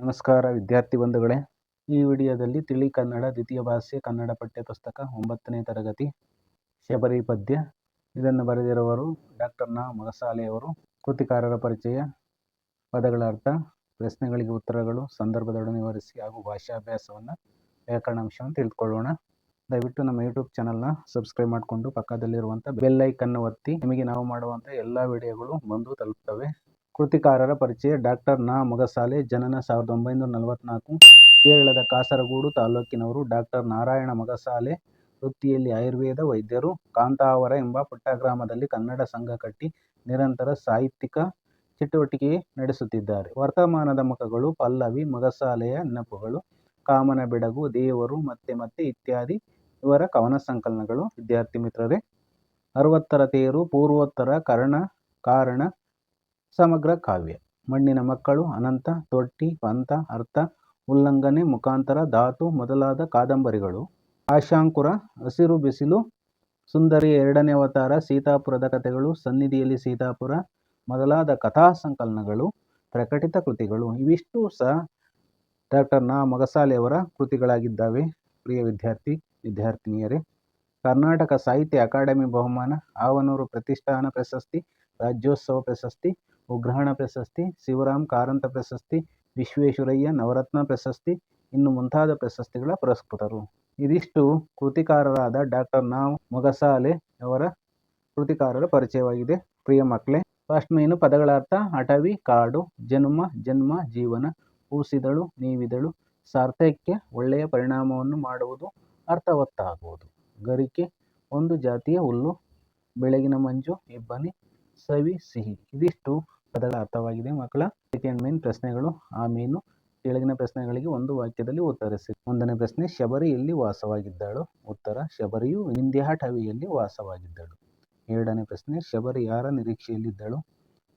ನಮಸ್ಕಾರ ವಿದ್ಯಾರ್ಥಿ ಬಂಧುಗಳೇ. ಈ ವಿಡಿಯೋದಲ್ಲಿ ತಿಳಿ ಕನ್ನಡ, ದ್ವಿತೀಯ ಭಾಷೆ, ಕನ್ನಡ ಪಠ್ಯಪುಸ್ತಕ ಒಂಬತ್ತನೇ ತರಗತಿ, ಶಬರಿ ಪದ್ಯ, ಇದನ್ನು ಬರೆದಿರುವವರು ಡಾಕ್ಟರ್ನ. ಮೊಗಸಾಲೆಯವರು ಕೃತಿಕಾರರ ಪರಿಚಯ, ಪದಗಳ ಅರ್ಥ, ಪ್ರಶ್ನೆಗಳಿಗೆ ಉತ್ತರಗಳು, ಸಂದರ್ಭದೊಡನೆ ವಿವರಿಸಿ ಹಾಗೂ ಭಾಷಾಭ್ಯಾಸವನ್ನು ವ್ಯಾಕರಣಾಂಶವನ್ನು ತಿಳಿದುಕೊಳ್ಳೋಣ ದಯವಿಟ್ಟು ನಮ್ಮ ಯೂಟ್ಯೂಬ್ ಚಾನಲ್ನ ಸಬ್ಸ್ಕ್ರೈಬ್ ಮಾಡಿಕೊಂಡು ಪಕ್ಕದಲ್ಲಿರುವಂಥ ಬೆಲ್ ಐಕನ್ ಒತ್ತಿ, ನಿಮಗೆ ನಾವು ಮಾಡುವಂಥ ಎಲ್ಲ ವಿಡಿಯೋಗಳು ಬಂದು ತಲುಪ್ತವೆ. ಕೃತಿಕಾರರ ಪರಿಚಯ ಡಾಕ್ಟರ್ ನಾ. ಮೊಗಸಾಲೆ, ಜನನ ಸಾವಿರದ ಒಂಬೈನೂರ ನಲವತ್ನಾಲ್ಕು, ಕೇರಳದ ಕಾಸರಗೋಡು ತಾಲೂಕಿನವರು ಡಾಕ್ಟರ್ ನಾರಾಯಣ ಮೊಗಸಾಲೆ ವೃತ್ತಿಯಲ್ಲಿ ಆಯುರ್ವೇದ ವೈದ್ಯರು, ಕಾಂತಾವರ ಎಂಬ ಪುಟ್ಟ ಗ್ರಾಮದಲ್ಲಿ ಕನ್ನಡ ಸಂಘ ಕಟ್ಟಿ ನಿರಂತರ ಸಾಹಿತ್ಯಿಕ ಚಟುವಟಿಕೆ ನಡೆಸುತ್ತಿದ್ದಾರೆ. ವರ್ತಮಾನದ ಮುಖಗಳು ಪಲ್ಲವಿ, ಮೊಗಸಾಲೆಯ ನೆನಪುಗಳು, ಕಾಮನ ಬೆಡಗು, ದೇವರು, ಮತ್ತೆ ಮತ್ತೆ ಇತ್ಯಾದಿ. ಇವರ ಕವನ ಸಂಕಲನಗಳು, ವಿದ್ಯಾರ್ಥಿ ಮಿತ್ರರೇ. ಅರವತ್ತರ ತೇರು, ಪೂರ್ವೋತ್ತರ ಕರ್ಣ ಕಾರಣ ಸಮಗ್ರ ಕಾವ್ಯ. ಮಣ್ಣಿನ ಮಕ್ಕಳು, ಅನಂತ, ತೊಟ್ಟಿ ಪಂಥ ಅರ್ಥ, ಉಲ್ಲಂಘನೆ, ಮುಖಾಂತರ, ಧಾತು ಮೊದಲಾದ ಕಾದಂಬರಿಗಳು. ಆಶಾಂಕುರ, ಹಸಿರು ಬಿಸಿಲು ಸುಂದರಿಯ ಎರಡನೇ ಅವತಾರ, ಸೀತಾಪುರದ ಕಥೆಗಳು, ಸನ್ನಿಧಿಯಲ್ಲಿ ಸೀತಾಪುರ ಮೊದಲಾದ ಕಥಾ ಸಂಕಲನಗಳು, ಪ್ರಕಟಿತ ಕೃತಿಗಳು. ಇವಿಷ್ಟು ಸಹ ಡಾಕ್ಟರ್ ನಾ. ಮೊಗಸಾಲೆಯವರ ಕೃತಿಗಳಾಗಿದ್ದಾವೆ. ಪ್ರಿಯ ವಿದ್ಯಾರ್ಥಿ, ವಿದ್ಯಾರ್ಥಿನಿಯರೇ, ಕರ್ನಾಟಕ ಸಾಹಿತ್ಯ ಅಕಾಡೆಮಿ ಬಹುಮಾನ, ಆವನೂರು ಪ್ರತಿಷ್ಠಾನ ಪ್ರಶಸ್ತಿ, ರಾಜ್ಯೋತ್ಸವ ಪ್ರಶಸ್ತಿ ಉಗ್ರಹಣ ಪ್ರಶಸ್ತಿ, ಶಿವರಾಮ್ ಕಾರಂತ ಪ್ರಶಸ್ತಿ, ವಿಶ್ವೇಶ್ವರಯ್ಯ ನವರತ್ನ ಪ್ರಶಸ್ತಿ, ಇನ್ನು ಮುಂತಾದ ಪ್ರಶಸ್ತಿಗಳ ಪುರಸ್ಕೃತರು. ಇದಿಷ್ಟು ಕೃತಿಕಾರರಾದ ಡಾಕ್ಟರ್ ನಾವ್ ಮೊಗಸಾಲೆ ಅವರ ಕೃತಿಕಾರರ ಪರಿಚಯವಾಗಿದೆ. ಪ್ರಿಯ ಮಕ್ಕಳೇ ಫಸ್ಟ್ ಮೇನು ಪದಗಳ ಅರ್ಥ ಅಟವಿ, ಕಾಡು, ಜನ್ಮ ಜನ್ಮ, ಜೀವನ, ಹೂಸಿದಳು, ನೀವಿದಳು, ಸಾರ್ಥಕ್ಯ, ಒಳ್ಳೆಯ ಪರಿಣಾಮವನ್ನು ಮಾಡುವುದು, ಅರ್ಥವತ್ತಾಗುವುದು. ಗರಿಕೆ, ಒಂದು ಜಾತಿಯ ಹುಲ್ಲು, ಬೆಳಗಿನ ಮಂಜು, ಇಬ್ಬನಿ, ಸವಿ, ಸಿಹಿ. ಇದಿಷ್ಟು ಪದಗಳ ಅರ್ಥವಾಗಿದೆ. ಮಕ್ಕಳ ಸೆಕೆಂಡ್ ಮೇನ್ ಪ್ರಶ್ನೆಗಳು, ಆ ಮೀನು ಕೆಳಗಿನ ಪ್ರಶ್ನೆಗಳಿಗೆ ಒಂದು ವಾಕ್ಯದಲ್ಲಿ ಉತ್ತರಿಸಿ. ಒಂದನೇ ಪ್ರಶ್ನೆ, ಶಬರಿ ಎಲ್ಲಿ ವಾಸವಾಗಿದ್ದಳು? ಉತ್ತರ, ಶಬರಿಯು ವಿಂಧ್ಯಾಟವಿಯಲ್ಲಿ ವಾಸವಾಗಿದ್ದಳು. ಎರಡನೇ ಪ್ರಶ್ನೆ, ಶಬರಿ ಯಾರ ನಿರೀಕ್ಷೆಯಲ್ಲಿದ್ದಳು?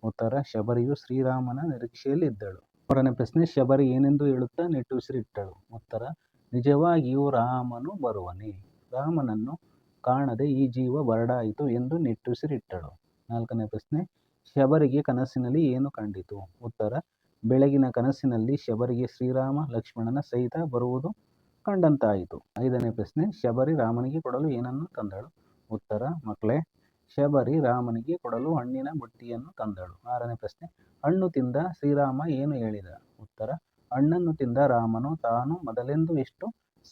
ಉತ್ತರ, ಶಬರಿಯು ಶ್ರೀರಾಮನ ನಿರೀಕ್ಷೆಯಲ್ಲಿದ್ದಳು. ಮೂರನೇ ಪ್ರಶ್ನೆ, ಶಬರಿ ಏನೆಂದು ಹೇಳುತ್ತಾ ನೆಟ್ಟುಸಿರಿಟ್ಟಳು? ಉತ್ತರ, ನಿಜವಾಗಿಯೂ ರಾಮನು ಬರುವನೆ. ರಾಮನನ್ನು ಕಾಣದೆ ಈ ಜೀವ ಬರಡಾಯಿತು ಎಂದು ನೆಟ್ಟುಸಿರಿಟ್ಟಳು. ನಾಲ್ಕನೇ ಪ್ರಶ್ನೆ ಶಬರಿಗೆ ಕನಸಿನಲ್ಲಿ ಏನು ಕಂಡಿತು? ಉತ್ತರ, ಬೆಳಗಿನ ಕನಸಿನಲ್ಲಿ ಶಬರಿಗೆ ಶ್ರೀರಾಮ, ಲಕ್ಷ್ಮಣನ ಸಹಿತ ಬರುವುದು ಕಂಡಂತಾಯಿತು. ಐದನೇ ಪ್ರಶ್ನೆ, ಶಬರಿ ರಾಮನಿಗೆ ಕೊಡಲು ಏನನ್ನು ತಂದಳು? ಉತ್ತರ, ಮಕ್ಕಳೇ, ಶಬರಿ ರಾಮನಿಗೆ ಕೊಡಲು ಹಣ್ಣಿನ ಬುಟ್ಟಿಯನ್ನು ತಂದಳು. ಆರನೇ ಪ್ರಶ್ನೆ, ಹಣ್ಣು ತಿಂದ ಶ್ರೀರಾಮ ಏನು ಹೇಳಿದ? ಉತ್ತರ, ಹಣ್ಣನ್ನು ತಿಂದ ರಾಮನು ತಾನು ಮೊದಲೆಂದು ಎಷ್ಟು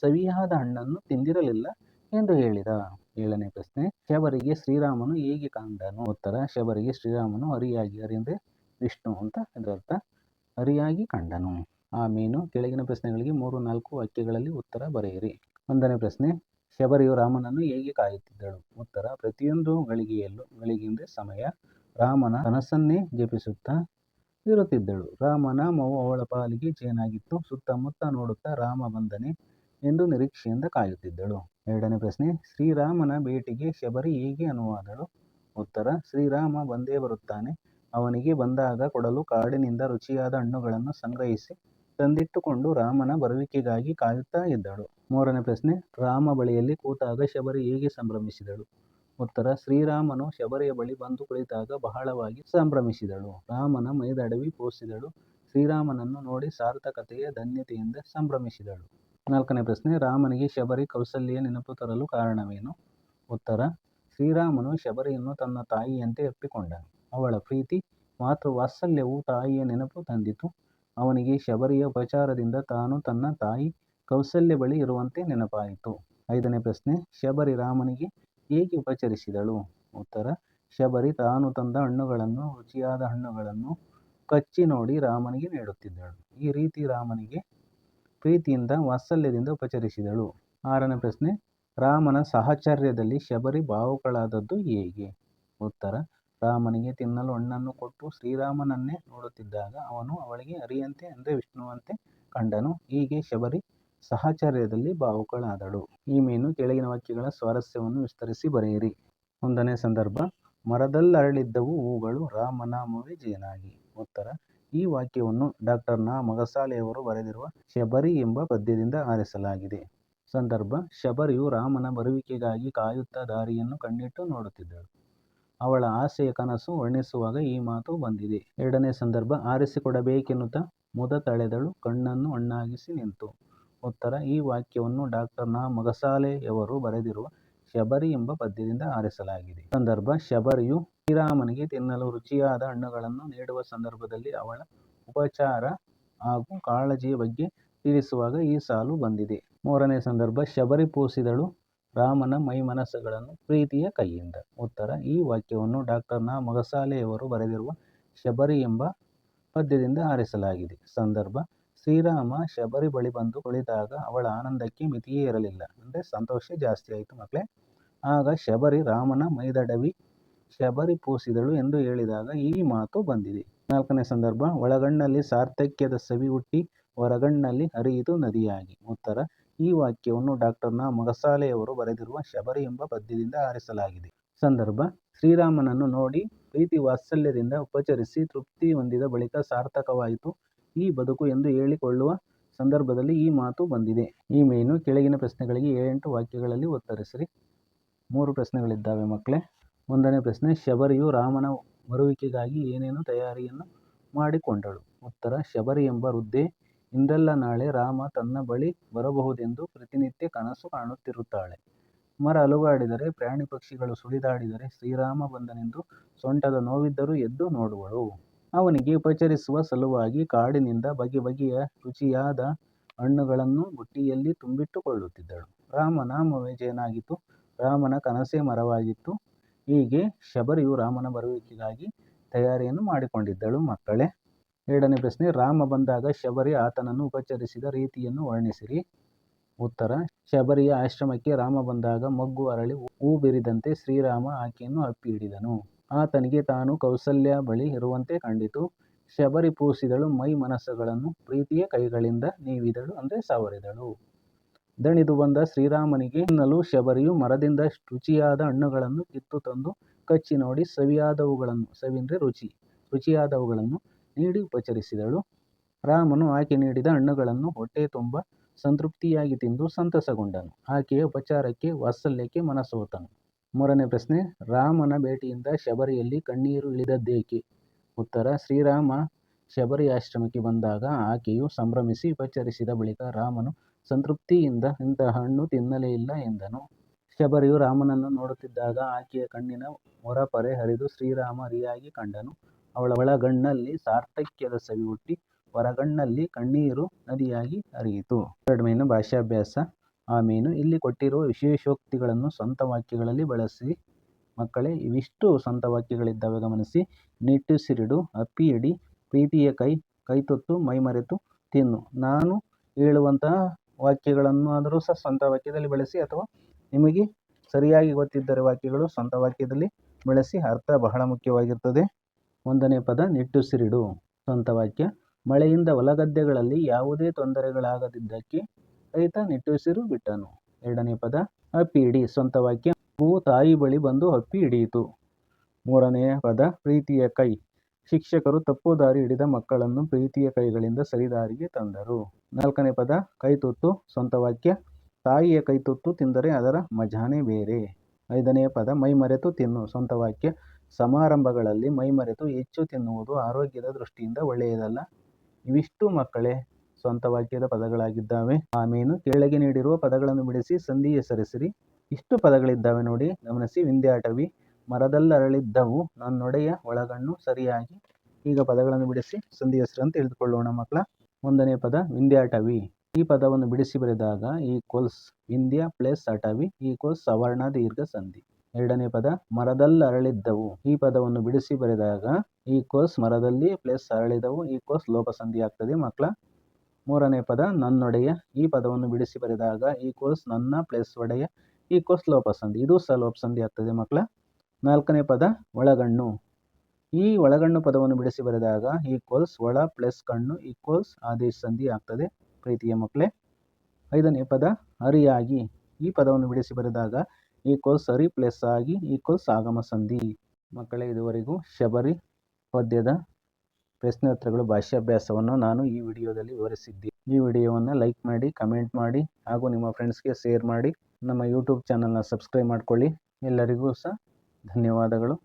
ಸವಿಯಾದ ಹಣ್ಣನ್ನು ತಿಂದಿರಲಿಲ್ಲ ಎಂದು ಹೇಳಿದ. ಏಳನೇ ಪ್ರಶ್ನೆ, ಶಬರಿಗೆ ಶ್ರೀರಾಮನು ಹೇಗೆ ಕಂಡನು ಉತ್ತರ, ಶಬರಿಗೆ ಶ್ರೀರಾಮನು ಹರಿಯಾಗಿ ಹರಿಯಂದ್ರೆ ವಿಷ್ಣು ಅಂತ ಇದರರ್ಥ, ಹರಿಯಾಗಿ ಕಂಡನು. ಆ ಮೀನು ಕೆಳಗಿನ ಪ್ರಶ್ನೆಗಳಿಗೆ ಮೂರು, ನಾಲ್ಕು ವಾಕ್ಯಗಳಲ್ಲಿ ಉತ್ತರ ಬರೆಯಿರಿ. ಒಂದನೇ ಪ್ರಶ್ನೆ, ಶಬರಿಯು ರಾಮನನ್ನು ಹೇಗೆ ಕಾಯುತ್ತಿದ್ದಳು? ಉತ್ತರ, ಪ್ರತಿಯೊಂದು ಗಳಿಗೆಯಲ್ಲೂ ಗಳಿಗೆಂದ್ರೆ ಸಮಯ, ರಾಮನ ಕನಸನ್ನೇ ಜಪಿಸುತ್ತಾ ಇರುತ್ತಿದ್ದಳು. ರಾಮನಾಮವು ಅವಳ ಪಾಲಿಗೆ ಜೇನಾಗಿತ್ತು, ಸುತ್ತಮುತ್ತ ನೋಡುತ್ತಾ ರಾಮ ಬಂದನೆ ಎಂದು ನಿರೀಕ್ಷೆಯಿಂದ ಕಾಯುತ್ತಿದ್ದಳು. ಎರಡನೇ ಪ್ರಶ್ನೆ, ಶ್ರೀರಾಮನ ಭೇಟಿಗೆ ಶಬರಿ ಹೇಗೆ ಅನುವಾದಳು. ಉತ್ತರ, ಶ್ರೀರಾಮ ಬಂದೇ ಬರುತ್ತಾನೆ. ಅವನಿಗೆ ಬಂದಾಗ ಕೊಡಲು ಕಾಡಿನಿಂದ ರುಚಿಯಾದ ಹಣ್ಣುಗಳನ್ನು ಸಂಗ್ರಹಿಸಿ ತಂದಿಟ್ಟುಕೊಂಡು ರಾಮನ ಬರುವಿಕೆಗಾಗಿ ಕಾಯುತ್ತಾ ಇದ್ದಳು. ಮೂರನೇ ಪ್ರಶ್ನೆ, ರಾಮ ಬಳಿಯಲ್ಲಿ ಕೂತಾಗ ಶಬರಿ ಹೇಗೆ ಸಂಭ್ರಮಿಸಿದಳು. ಉತ್ತರ, ಶ್ರೀರಾಮನು ಶಬರಿಯ ಬಳಿ ಬಂದು ಕುಳಿತಾಗ ಬಹಳವಾಗಿ ಸಂಭ್ರಮಿಸಿದಳು. ರಾಮನ ಮೈದಡವಿ ಪೋಸಿದಳು. ಶ್ರೀರಾಮನನ್ನು ನೋಡಿ ಸಾರ್ಥಕತೆಯ ಧನ್ಯತೆಯಿಂದ ಸಂಭ್ರಮಿಸಿದಳು. ನಾಲ್ಕನೇ ಪ್ರಶ್ನೆ, ರಾಮನಿಗೆ ಶಬರಿ ಕೌಸಲ್ಯ ನೆನಪು ತರಲು ಕಾರಣವೇನು? ಉತ್ತರ, ಶ್ರೀರಾಮನು ಶಬರಿಯನ್ನು ತನ್ನ ತಾಯಿಯಂತೆ ಒಪ್ಪಿಕೊಂಡ. ಅವಳ ಪ್ರೀತಿ, ಮಾತೃ ವಾತ್ಸಲ್ಯವು ತಾಯಿಯ ನೆನಪು ತಂದಿತು. ಅವನಿಗೆ ಶಬರಿಯ ಉಪಚಾರದಿಂದ ತಾನು ತನ್ನ ತಾಯಿ ಕೌಸಲ್ಯ ಬಳಿ ಇರುವಂತೆ ನೆನಪಾಯಿತು. ಐದನೇ ಪ್ರಶ್ನೆ, ಶಬರಿ ರಾಮನಿಗೆ ಹೇಗೆ ಉಪಚರಿಸಿದಳು? ಉತ್ತರ, ಶಬರಿ ತಾನು ತಂದ ಹಣ್ಣುಗಳನ್ನು, ರುಚಿಯಾದ ಹಣ್ಣುಗಳನ್ನು ಕಚ್ಚಿ ನೋಡಿ ರಾಮನಿಗೆ ನೀಡುತ್ತಿದ್ದಳು. ಈ ರೀತಿ ರಾಮನಿಗೆ ಪ್ರೀತಿಯಿಂದ ವಾತ್ಸಲ್ಯದಿಂದ ಉಪಚರಿಸಿದಳು. ಆರನೇ ಪ್ರಶ್ನೆ, ರಾಮನ ಸಹಚರ್ಯದಲ್ಲಿ ಶಬರಿ ಭಾವುಕಳಾದದ್ದು ಹೇಗೆ? ಉತ್ತರ, ರಾಮನಿಗೆ ತಿನ್ನಲು ಹಣ್ಣನ್ನು ಕೊಟ್ಟು ಶ್ರೀರಾಮನನ್ನೇ ನೋಡುತ್ತಿದ್ದಾಗ ಅವನು ಅವಳಿಗೆ, ಅರಿಯಂತೆ ಅಂದರೆ ವಿಷ್ಣುವಂತೆ ಕಂಡನು. ಹೀಗೆ ಶಬರಿ ಸಹಚರ್ಯದಲ್ಲಿ ಭಾವುಕಳಾದಳು. ಈ ಮೀನು ಕೆಳಗಿನ ವಾಕ್ಯಗಳ ಸ್ವಾರಸ್ಯವನ್ನು ವಿಸ್ತರಿಸಿ ಬರೆಯಿರಿ. ಒಂದನೇ ಸಂದರ್ಭ, ಮರದಲ್ಲರಳಿದ್ದವು ಹೂಗಳು ರಾಮನಾಮವೇ ಜೇನಾಗಿ. ಉತ್ತರ ಈ ವಾಕ್ಯವನ್ನು ಡಾಕ್ಟರ್ ನಾ ಮೊಗಸಾಲೆಯವರು ಬರೆದಿರುವ ಶಬರಿ ಎಂಬ ಪದ್ಯದಿಂದ ಆರಿಸಲಾಗಿದೆ ಸಂದರ್ಭ, ಶಬರಿಯು ರಾಮನ ಬರುವಿಕೆಗಾಗಿ ಕಾಯುತ್ತಾ ದಾರಿಯನ್ನು ಕಣ್ಣಿಟ್ಟು ನೋಡುತ್ತಿದ್ದಳು ಅವಳ ಆಸೆಯ ಕನಸು ವರ್ಣಿಸುವಾಗ ಈ ಮಾತು ಬಂದಿದೆ ಎರಡನೇ ಸಂದರ್ಭ, ಆರಿಸಿಕೊಡಬೇಕೆನ್ನುತ್ತಾ ಮುದ ತಳೆದಳು, ಕಣ್ಣನ್ನು ಅಣ್ಣಾಗಿಸಿ ನಿಂತು. ಉತ್ತರ, ಈ ವಾಕ್ಯವನ್ನು ಡಾಕ್ಟರ್ನ. ಮೊಗಸಾಲೆಯವರು ಬರೆದಿರುವ ಶಬರಿ ಎಂಬ ಪದ್ಯದಿಂದ ಆರಿಸಲಾಗಿದೆ. ಸಂದರ್ಭ, ಶಬರಿಯು ಶ್ರೀರಾಮನಿಗೆ ತಿನ್ನಲು ರುಚಿಯಾದ ಹಣ್ಣುಗಳನ್ನು ನೀಡುವ ಸಂದರ್ಭದಲ್ಲಿ ಅವಳ ಉಪಚಾರ ಹಾಗೂ ಕಾಳಜಿಯ ಬಗ್ಗೆ ತಿಳಿಸುವಾಗ ಈ ಸಾಲು ಬಂದಿದೆ. ಮೂರನೇ ಸಂದರ್ಭ, ಶಬರಿ ಪೂಸಿದಳು ರಾಮನ ಮೈಮನಸ್ಸುಗಳನ್ನು ಪ್ರೀತಿಯ ಕೈಯಿಂದ. ಉತ್ತರ, ಈ ವಾಕ್ಯವನ್ನು ಡಾಕ್ಟರ್ನ. ಮೊಗಸಾಲೆಯವರು ಬರೆದಿರುವ ಶಬರಿ ಎಂಬ ಪದ್ಯದಿಂದ ಆರಿಸಲಾಗಿದೆ. ಸಂದರ್ಭ, ಶ್ರೀರಾಮ ಶಬರಿ ಬಳಿ ಬಂದು ಕುಳಿತಾಗ ಅವಳ ಆನಂದಕ್ಕೆ ಮಿತಿಯೇ ಇರಲಿಲ್ಲ. ಅಂದ್ರೆ ಸಂತೋಷ ಜಾಸ್ತಿ ಆಯಿತು ಮಕ್ಕಳೇ. ಆಗ ಶಬರಿ ರಾಮನ ಮೈದಡವಿ ಶಬರಿ ಪೋಸಿದಳು ಎಂದು ಹೇಳಿದಾಗ ಈ ಮಾತು ಬಂದಿದೆ. ನಾಲ್ಕನೇ ಸಂದರ್ಭ, ಒಳಗಣ್ಣಲ್ಲಿ ಸಾರ್ಥಕ್ಯದ ಸವಿ ಹುಟ್ಟಿ, ಹೊರಗಣ್ಣಲ್ಲಿ ಹರಿಯಿತು ನದಿಯಾಗಿ. ಉತ್ತರ, ಈ ವಾಕ್ಯವನ್ನು ಡಾಕ್ಟರ್ನ ನ. ಮೊಗಸಾಲೆಯವರು ಬರೆದಿರುವ ಶಬರಿ ಎಂಬ ಪದ್ಯದಿಂದ ಆರಿಸಲಾಗಿದೆ. ಸಂದರ್ಭ, ಶ್ರೀರಾಮನನ್ನು ನೋಡಿ ಪ್ರೀತಿ ವಾತ್ಸಲ್ಯದಿಂದ ಉಪಚರಿಸಿ ತೃಪ್ತಿ ಹೊಂದಿದ ಬಳಿಕ ಸಾರ್ಥಕವಾಯಿತು ಈ ಬದುಕು ಎಂದು ಹೇಳಿಕೊಳ್ಳುವ ಸಂದರ್ಭದಲ್ಲಿ ಈ ಮಾತು ಬಂದಿದೆ. ಈ ಮೇನು ಕೆಳಗಿನ ಪ್ರಶ್ನೆಗಳಿಗೆ ಏಳೆಂಟು ವಾಕ್ಯಗಳಲ್ಲಿ ಉತ್ತರಿಸಿರಿ. ಮೂರು ಪ್ರಶ್ನೆಗಳಿದ್ದಾವೆ ಮಕ್ಕಳೇ. ಒಂದನೇ ಪ್ರಶ್ನೆ ಶಬರಿಯು ರಾಮನ ಬರುವಿಕೆಗಾಗಿ ಏನೇನು ತಯಾರಿಯನ್ನು ಮಾಡಿಕೊಂಡಳು? ಉತ್ತರ ಶಬರಿ ಎಂಬ ವೃದ್ಧೆ ಇಂದಲ್ಲ ನಾಳೆ ರಾಮ ತನ್ನ ಬಳಿ ಬರಬಹುದೆಂದು ಪ್ರತಿನಿತ್ಯ ಕನಸು ಕಾಣುತ್ತಿರುತ್ತಾಳೆ. ಮರ ಅಲುಗಾಡಿದರೆ, ಪ್ರಾಣಿ ಪಕ್ಷಿಗಳು ಸುಳಿದಾಡಿದರೆ ಶ್ರೀರಾಮ ಬಂದನೆಂದು ಸೊಂಟದ ನೋವಿದ್ದರೂ ಎದ್ದು ನೋಡುವಳು. ಅವನಿಗೆ ಉಪಚರಿಸುವ ಸಲುವಾಗಿ ಕಾಡಿನಿಂದ ಬಗೆ ಬಗೆಯ ರುಚಿಯಾದ ಹಣ್ಣುಗಳನ್ನು ಬುಟ್ಟಿಯಲ್ಲಿ ತುಂಬಿಟ್ಟುಕೊಳ್ಳುತ್ತಿದ್ದಳು. ರಾಮನಾಮವೇ ಜೇನಾಗಿತ್ತು. ರಾಮನ ಕನಸೇ ಮರವಾಗಿತ್ತು. ಹೀಗೆ ಶಬರಿಯು ರಾಮನ ಬರುವಿಕೆಗಾಗಿ ತಯಾರಿಯನ್ನು ಮಾಡಿಕೊಂಡಿದ್ದಳು ಮಕ್ಕಳೇ. ಎರಡನೇ ಪ್ರಶ್ನೆ, ರಾಮ ಬಂದಾಗ ಶಬರಿ ಆತನನ್ನು ಉಪಚರಿಸಿದ ರೀತಿಯನ್ನು ವರ್ಣಿಸಿರಿ. ಉತ್ತರ, ಶಬರಿಯ ಆಶ್ರಮಕ್ಕೆ ರಾಮ ಬಂದಾಗ ಮಗ್ಗು ಅರಳಿ ಹೂ ಬಿರಿದಂತೆ ಶ್ರೀರಾಮ ಆಕೆಯನ್ನು ಅಪ್ಪಿ ಹಿಡಿದನು. ಆತನಿಗೆ ತಾನು ಕೌಸಲ್ಯ ಬಳಿ ಇರುವಂತೆ ಕಂಡಿತು. ಶಬರಿ ಪೂಸಿದಳು ಮೈ ಮನಸ್ಸುಗಳನ್ನು ಪ್ರೀತಿಯ ಕೈಗಳಿಂದ ನೀವಿದಳು ಅಂದರೆ ಸವರಿದಳು. ದಣಿದು ಬಂದ ಶ್ರೀರಾಮನಿಗೆ ತಿನ್ನಲು ಶಬರಿಯು ಮರದಿಂದ ರುಚಿಯಾದ ಹಣ್ಣುಗಳನ್ನು ಕಿತ್ತು ತಂದು ಕಚ್ಚಿ ನೋಡಿ ಸವಿಯಾದವುಗಳನ್ನು ಸವಿಂದ್ರೆ ರುಚಿ, ರುಚಿಯಾದವುಗಳನ್ನು ನೀಡಿ ಉಪಚರಿಸಿದಳು. ರಾಮನು ಆಕೆ ನೀಡಿದ ಹಣ್ಣುಗಳನ್ನು ಹೊಟ್ಟೆ ತುಂಬ ಸಂತೃಪ್ತಿಯಾಗಿ ತಿಂದು ಸಂತಸಗೊಂಡನು. ಆಕೆಯ ಉಪಚಾರಕ್ಕೆ, ವಾತ್ಸಲ್ಯಕ್ಕೆ ಮನಸೋತನು. ಮೂರನೇ ಪ್ರಶ್ನೆ, ರಾಮನ ಭೇಟಿಯಿಂದ ಶಬರಿಯಲ್ಲಿ ಕಣ್ಣೀರು ಇಳಿದದ್ದೇಕೆ? ಉತ್ತರ, ಶ್ರೀರಾಮ ಶಬರಿ ಆಶ್ರಮಕ್ಕೆ ಬಂದಾಗ ಆಕೆಯು ಸಂಭ್ರಮಿಸಿ ಉಪಚರಿಸಿದ ಬಳಿಕ ರಾಮನು ಸಂತೃಪ್ತಿಯಿಂದ ಇಂತಹ ಹಣ್ಣು ತಿನ್ನಲೇ ಇಲ್ಲ ಎಂದನು. ಶಬರಿಯು ರಾಮನನ್ನು ನೋಡುತ್ತಿದ್ದಾಗ ಆಕೆಯ ಕಣ್ಣಿನ ಹೊರಪರೆ ಹರಿದು ಶ್ರೀರಾಮ ಅರಿಯಾಗಿ ಕಂಡನು. ಅವಳ ಒಳಗಣ್ಣಲ್ಲಿ ಸಾರ್ಥಕ್ಯದ ಸವಿ ಹುಟ್ಟಿ ಹೊರಗಣ್ಣಲ್ಲಿ ಕಣ್ಣೀರು ನದಿಯಾಗಿ ಹರಿಯಿತು. ಮೀನು ಭಾಷಾಭ್ಯಾಸ ಆ ಮೀನು ಇಲ್ಲಿ ಕೊಟ್ಟಿರುವ ವಿಶೇಷೋಕ್ತಿಗಳನ್ನು ಸ್ವಂತ ವಾಕ್ಯಗಳಲ್ಲಿ ಬಳಸಿ ಮಕ್ಕಳೇ ಇವಿಷ್ಟು ಸ್ವಂತ ವಾಕ್ಯಗಳಿದ್ದಾವೆ ಗಮನಿಸಿ. ನಿಟ್ಟುಸಿರಿಡು, ಅಪ್ಪಿ ಹಿಡಿ, ಪ್ರೀತಿಯ ಕೈ, ಕೈತೊತ್ತು ಮೈಮರೆತು ತಿನ್ನು. ನಾನು ಹೇಳುವಂತಹ ವಾಕ್ಯಗಳನ್ನಾದರೂ ಸಹ ಸ್ವಂತ ವಾಕ್ಯದಲ್ಲಿ ಬಳಸಿ ಅಥವಾ ನಿಮಗೆ ಸರಿಯಾಗಿ ಗೊತ್ತಿದ್ದರೆ ವಾಕ್ಯಗಳು ಸ್ವಂತ ವಾಕ್ಯದಲ್ಲಿ ಬಳಸಿ. ಅರ್ಥ ಬಹಳ ಮುಖ್ಯವಾಗಿರ್ತದೆ. ಒಂದನೇ ಪದ ನಿಟ್ಟುಸಿರಿಡು ಸ್ವಂತ ವಾಕ್ಯ ಮಳೆಯಿಂದ ಹೊಲಗದ್ದೆಗಳಲ್ಲಿ ಯಾವುದೇ ತೊಂದರೆಗಳಾಗದಿದ್ದಕ್ಕೆ ರೈತ ನಿಟ್ಟುಸಿರು ಬಿಟ್ಟನು. ಎರಡನೇ ಪದ ಅಪ್ಪಿ ಇಡಿ ಸ್ವಂತ ವಾಕ್ಯ ಹೂವು ತಾಯಿ ಬಳಿ ಬಂದು ಅಪ್ಪಿ ಹಿಡಿಯಿತು. ಮೂರನೆಯ ಪದ, ಪ್ರೀತಿಯ ಕೈ ಶಿಕ್ಷಕರು ತಪ್ಪು ದಾರಿ ಹಿಡಿದ ಮಕ್ಕಳನ್ನು ಪ್ರೀತಿಯ ಕೈಗಳಿಂದ ಸರಿದಾರಿಗೆ ತಂದರು. ನಾಲ್ಕನೇ ಪದ, ಕೈತುತ್ತು, ಸ್ವಂತ ವಾಕ್ಯ ತಾಯಿಯ ಕೈತುತ್ತು ತಿಂದರೆ ಅದರ ಮಜಾನೇ ಬೇರೆ. ಐದನೆಯ ಪದ ಮೈಮರೆತು ತಿನ್ನು, ಸ್ವಂತ ವಾಕ್ಯ ಸಮಾರಂಭಗಳಲ್ಲಿ ಮೈಮರೆತು ಹೆಚ್ಚು ತಿನ್ನುವುದು ಆರೋಗ್ಯದ ದೃಷ್ಟಿಯಿಂದ ಒಳ್ಳೆಯದಲ್ಲ. ಇವಿಷ್ಟು ಮಕ್ಕಳೇ, ಸ್ವಂತ ವಾಕ್ಯದ ಪದಗಳಾಗಿದ್ದಾವೆ. ಆಮೇನು, ಕೆಳಗೆ ನೀಡಿರುವ ಪದಗಳನ್ನು ಬಿಡಿಸಿ, ಸಂಧಿ ಹೆಸರಿಸಿರಿ. ಇಷ್ಟು ಪದಗಳಿದ್ದಾವೆ ನೋಡಿ, ಗಮನಿಸಿ. ವಿಂಧ್ಯಾಟವಿ ಮರದಲ್ಲರಳಿದ್ದವು ನನ್ನೊಡೆಯ ಒಳಗಣ್ಣು ಸರಿಯಾಗಿ. ಈಗ ಪದಗಳನ್ನು ಬಿಡಿಸಿ ಸಂಧಿ ಅಂತ ತಿಳಿದುಕೊಳ್ಳೋಣ ಮಕ್ಕಳ. ಒಂದನೇ ಪದ ವಿಂಧ್ಯಾಟವಿ. ಈ ಪದವನ್ನು ಬಿಡಿಸಿ ಬರೆದಾಗ ಈಕ್ವಲ್ಸ್ ವಿಂಧ್ಯ ಪ್ಲಸ್ ಅಟವಿ ಈಕ್ವಲ್ಸ್ ಸವರ್ಣ ದೀರ್ಘ ಸಂಧಿ. ಎರಡನೇ ಪದ ಮರದಲ್ಲರಳಿದ್ದವು. ಈ ಪದವನ್ನು ಬಿಡಿಸಿ ಬರೆದಾಗ ಈಕ್ವಲ್ಸ್ ಮರದಲ್ಲಿ ಪ್ಲಸ್ ಅರಳಿದವು ಈಕ್ವಲ್ಸ್ ಲೋಪ ಸಂಧಿ ಆಗ್ತದೆ ಮಕ್ಕಳ. ಮೂರನೇ ಪದ ನನ್ನೊಡೆಯ. ಈ ಪದವನ್ನು ಬಿಡಿಸಿ ಬರೆದಾಗ ಈಕ್ವಲ್ಸ್ ನನ್ನ ಪ್ಲಸ್ ಒಡೆಯ ಈಕ್ವಲ್ಸ್ ಲೋಪ ಸಂಧಿ. ಇದು ಸಹ ಲೋಪ ಸಂಧಿ ಆಗ್ತದೆ ಮಕ್ಕಳ. ನಾಲ್ಕನೇ ಪದ ಒಳಗಣ್ಣು. ಈ ಒಳಗಣ್ಣು ಪದವನ್ನು ಬಿಡಿಸಿ ಬರೆದಾಗ ಈಕ್ವಲ್ಸ್ ಒಳ ಪ್ಲಸ್ ಕಣ್ಣು ಈಕ್ವಲ್ಸ್ ಆದೇಶ ಸಂಧಿ ಆಗ್ತದೆ ಪ್ರೀತಿಯ ಮಕ್ಕಳೇ. ಐದನೇ ಪದ ಅರಿಯಾಗಿ ಈ ಪದವನ್ನು ಬಿಡಿಸಿ ಬರೆದಾಗ ಈಕ್ವಲ್ಸ್ ಅರಿ ಪ್ಲಸ್ ಆಗಿ ಈಕ್ವಲ್ಸ್ ಆಗಮ ಸಂಧಿ. ಮಕ್ಕಳೇ ಇದುವರೆಗೂ ಶಬರಿ ಪದ್ಯದ ಪ್ರಶ್ನೋತ್ತರಗಳು ಭಾಷ್ಯಾಭ್ಯಾಸವನ್ನು ನಾನು ಈ ವಿಡಿಯೋದಲ್ಲಿ ವಿವರಿಸಿದ್ದೀನಿ. ಈ ವಿಡಿಯೋವನ್ನು ಲೈಕ್ ಮಾಡಿ, ಕಮೆಂಟ್ ಮಾಡಿ ಹಾಗೂ ನಿಮ್ಮ ಫ್ರೆಂಡ್ಸ್ಗೆ ಶೇರ್ ಮಾಡಿ. ನಮ್ಮ ಯೂಟ್ಯೂಬ್ ಚಾನಲ್ನ ಸಬ್ಸ್ಕ್ರೈಬ್ ಮಾಡಿಕೊಳ್ಳಿ ಎಲ್ಲರಿಗೂ ಸಹ ಧನ್ಯವಾದಗಳು.